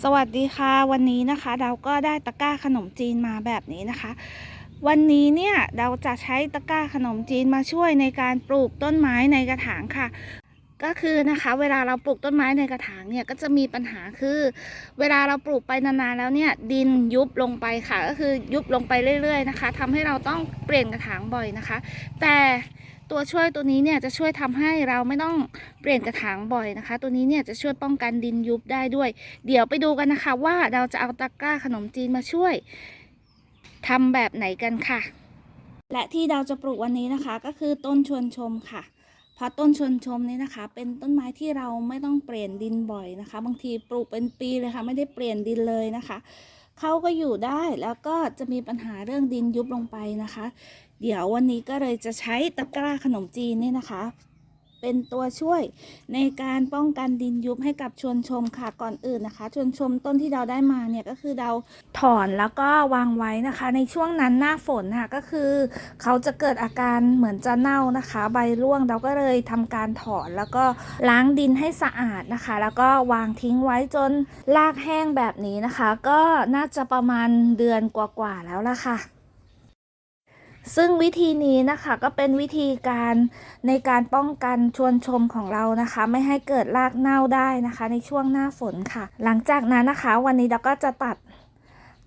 สวัสดีค่ะวันนี้นะคะ เราก็ได้ตะกร้าขนมจีนมาแบบนี้นะคะ วันนี้เนี่ยเราจะใช้ตะกร้าขนมจีนมาช่วยในการปลูกต้นไม้ในกระถางค่ะ ก็คือนะคะ เวลาเราปลูกต้นไม้ในกระถางเนี่ยก็จะมีปัญหาคือ เวลาเราปลูกไปนานๆแล้วเนี่ยดินยุบลงไปค่ะ ก็คือยุบลงไปเรื่อย ๆ นะคะทำให้เราต้องเปลี่ยนกระถางบ่อยนะคะ แต่ ตัวช่วยตัวนี้เนี่ยจะช่วยทำให้เราไม่ต้องเปลี่ยนกระถางบ่อยนะคะ ตัวนี้เนี่ยจะช่วยป้องกันดินยุบได้ด้วย เดี๋ยวไปดูกันนะคะว่าเราจะเอาตะกร้าขนมจีนมาช่วยทำแบบไหนกันค่ะ และที่เราจะปลูกวันนี้นะคะ ก็คือต้นชวนชมค่ะเพราะต้นชวนชมนี้นะคะ เป็นต้นไม้ที่เราไม่ต้องเปลี่ยนดินบ่อยนะคะ บางทีปลูกเป็นปีเลยค่ะ ไม่ได้เปลี่ยนดินเลยนะคะ เขาก็อยู่ได้แล้วก็จะมีปัญหาเรื่องดินยุบลงไปนะคะ เดี๋ยววันนี้ก็เลยจะใช้ตะกร้าขนมจีนนี่นะคะ เป็นตัวช่วยในการป้องกันดินยุบให้กับชวนชมค่ะก่อนอื่นนะคะ ชวนชมต้นที่เราได้มาเนี่ยก็คือเราถอนแล้วก็วางไว้นะคะ ในช่วงนั้นหน้าฝนค่ะก็คือ เขาจะเกิดอาการเหมือนจะเน่านะคะ ใบร่วงเราก็เลยทำการถอนแล้วก็ล้างดินให้สะอาดนะคะ แล้วก็วางทิ้งไว้จนรากแห้งแบบนี้นะคะ ก็น่าจะประมาณเดือนกว่าๆแล้วล่ะค่ะ ซึ่งวิธีนี้นะคะก็เป็นวิธีการในการป้องกันชวนชมของเรานะคะ ไม่ให้เกิดรากเน่าได้นะคะ ในช่วงหน้าฝนค่ะ หลังจากนั้นนะคะ วันนี้เราก็จะตัด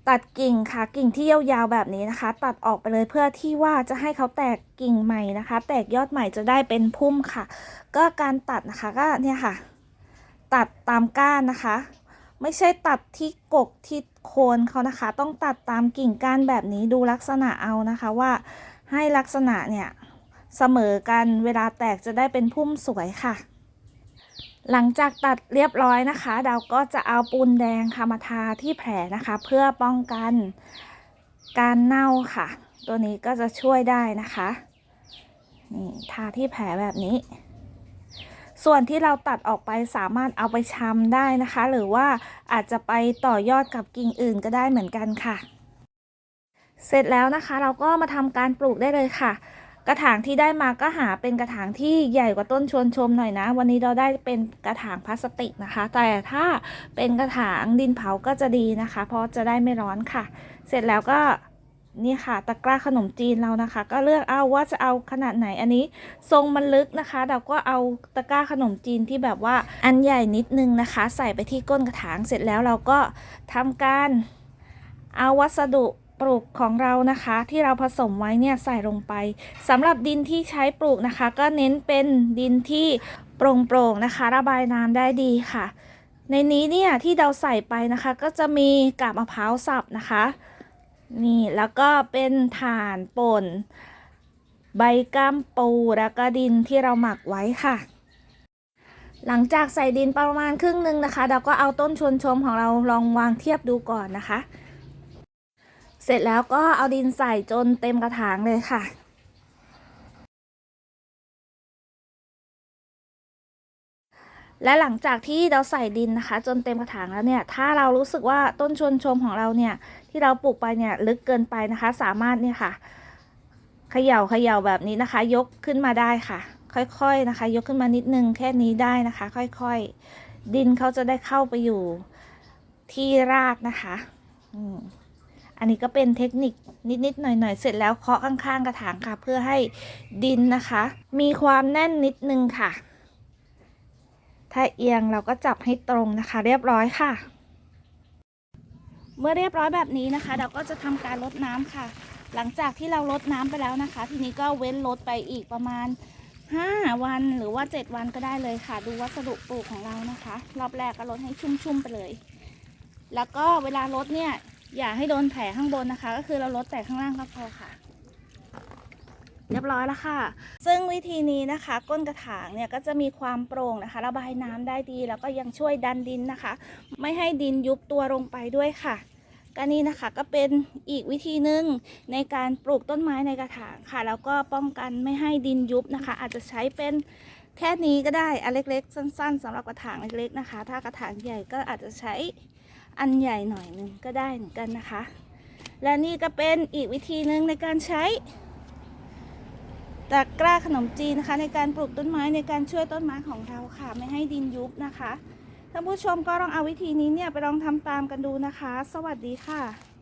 ตัดกิ่งค่ะ กิ่งที่ยาวๆแบบนี้นะคะ ตัดออกไปเลยเพื่อที่ว่าจะให้เขาแตกกิ่งใหม่นะคะ แตกยอดใหม่จะได้เป็นพุ่มค่ะ ก็การตัดนะคะก็เนี่ยค่ะ ตัดตามก้านนะคะ ไม่ใช่ตัดที่กกที่โคนเขานะคะ ต้องตัดตามกิ่งก้านแบบนี้ดูลักษณะเอานะคะว่าให้ลักษณะเนี่ยเสมอกันเวลาแตกจะได้เป็นพุ่มสวยค่ะ หลังจากตัดเรียบร้อยนะคะเราก็จะเอาปูนแดงค่ะมาทาที่แผลนะคะ เพื่อป้องกันการเน่าค่ะ ตัวนี้ก็จะช่วยได้นะคะนี่ทาที่แผลแบบนี้ ส่วนที่เราตัดออกไปสามารถเอาไปชำได้นะคะ หรือว่าอาจจะไปต่อยอดกับกิ่งอื่นก็ได้เหมือนกันค่ะ เสร็จแล้วนะคะเราก็มาทำการปลูกได้เลยค่ะ กระถางที่ได้มาก็หาเป็นกระถางที่ใหญ่กว่าต้นชวนชมหน่อยนะ วันนี้เราได้เป็นกระถางพลาสติกนะคะ แต่ถ้าเป็นกระถางดินเผาก็จะดีนะคะ เพราะจะได้ไม่ร้อนค่ะ เสร็จแล้วก็ นี่ค่ะตะกร้าขนมจีนเรานะคะ ก็เลือกเอาว่าจะเอาขนาดไหนอันนี้ทรงมันลึกนะคะเราก็เอาตะกร้าขนมจีนที่แบบว่าอันใหญ่นิดนึงนะคะ ใส่ไปที่ก้นกระถางเสร็จแล้วเราก็ทำการเอาวัสดุปลูกของเรานะคะ ที่เราผสมไว้เนี่ยใส่ลงไปสำหรับดินที่ใช้ปลูกนะคะ ก็เน้นเป็นดินที่โปร่งๆนะคะ ระบายน้ำได้ดีค่ะ ในนี้เนี่ยที่เราใส่ไปนะคะ ก็จะมีกาบมะพร้าวสับนะคะ นี่แล้วก็เป็นฐานป่น ใบก้ามปูแล้วก็ดินที่เราหมักไว้ค่ะ หลังจากใส่ดินประมาณครึ่งหนึ่งนะคะ เราก็เอาต้นชวนชมของเราลองวางเทียบดูก่อนนะคะ เสร็จแล้วก็เอาดินใส่จนเต็มกระถางเลยค่ะ และหลังจากที่เราใส่ดินนะคะ จนเต็มกระถางแล้วเนี่ย ถ้าเรารู้สึกว่าต้นชวนชมของเราเนี่ย ที่เราปลูกไปเนี่ยลึกเกินไปนะคะ สามารถเนี่ยค่ะเขย่าเขย่าแบบนี้นะคะ ยกขึ้นมาได้ค่ะ ค่อยๆนะคะ ยกขึ้นมานิดนึงแค่นี้ได้นะคะ ค่อยๆ ดินเขาจะได้เข้าไปอยู่ที่รากนะคะอันนี้ก็เป็นเทคนิคนิดๆหน่อยๆ เสร็จแล้วเคาะข้างๆกระถางค่ะ เพื่อให้ดินนะคะ มีความแน่นนิดนึงค่ะ ถ้าเอียงเราก็จับให้ตรงนะคะ เรียบร้อยค่ะ เมื่อเรียบร้อยแบบนี้นะคะ เราก็จะทำการลดน้ำค่ะ หลังจากที่เราลดน้ำไปแล้วนะคะ ทีนี้ก็เว้นลดไปอีกประมาณ 5 วันหรือว่า 7 วันก็ได้เลยค่ะ ดูวัสดุปลูกของเรานะคะ รอบแรกก็ลดให้ชุ่มๆไปเลย แล้วก็เวลาลดเนี่ยอย่าให้โดนแผลข้างบนนะคะ ก็คือเราลดแต่ข้างล่างก็พอค่ะ เรียบร้อยแล้วค่ะ ซึ่งวิธีนี้นะคะ ก้นกระถางเนี่ยก็จะมีความโปร่งนะคะ ระบายน้ำได้ดี แล้วก็ยังช่วยดันดินนะคะ ไม่ให้ดินยุบตัวลงไปด้วยค่ะก็นี่นะคะก็เป็นอีกวิธีหนึ่งในการปลูกต้นไม้ในกระถางค่ะ แล้วก็ป้องกันไม่ให้ดินยุบนะคะ อาจจะใช้เป็นแค่นี้ก็ได้อันเล็กๆ สั้น ๆสำหรับกระถางเล็กๆนะคะ ถ้ากระถางใหญ่ก็อาจจะใช้อันใหญ่หน่อยนึงก็ได้เหมือนกันนะคะ และนี่ก็เป็นอีกวิธีหนึ่งในการใช้ ตะกร้าขนมจีนนะคะ ในการปลูกต้นไม้ในการช่วยต้นไม้ของเราค่ะ ไม่ให้ดินยุบนะคะท่านผู้ชมก็ลองเอาวิธีนี้เนี่ยไปลองทำตามกันดูนะคะ สวัสดีค่ะ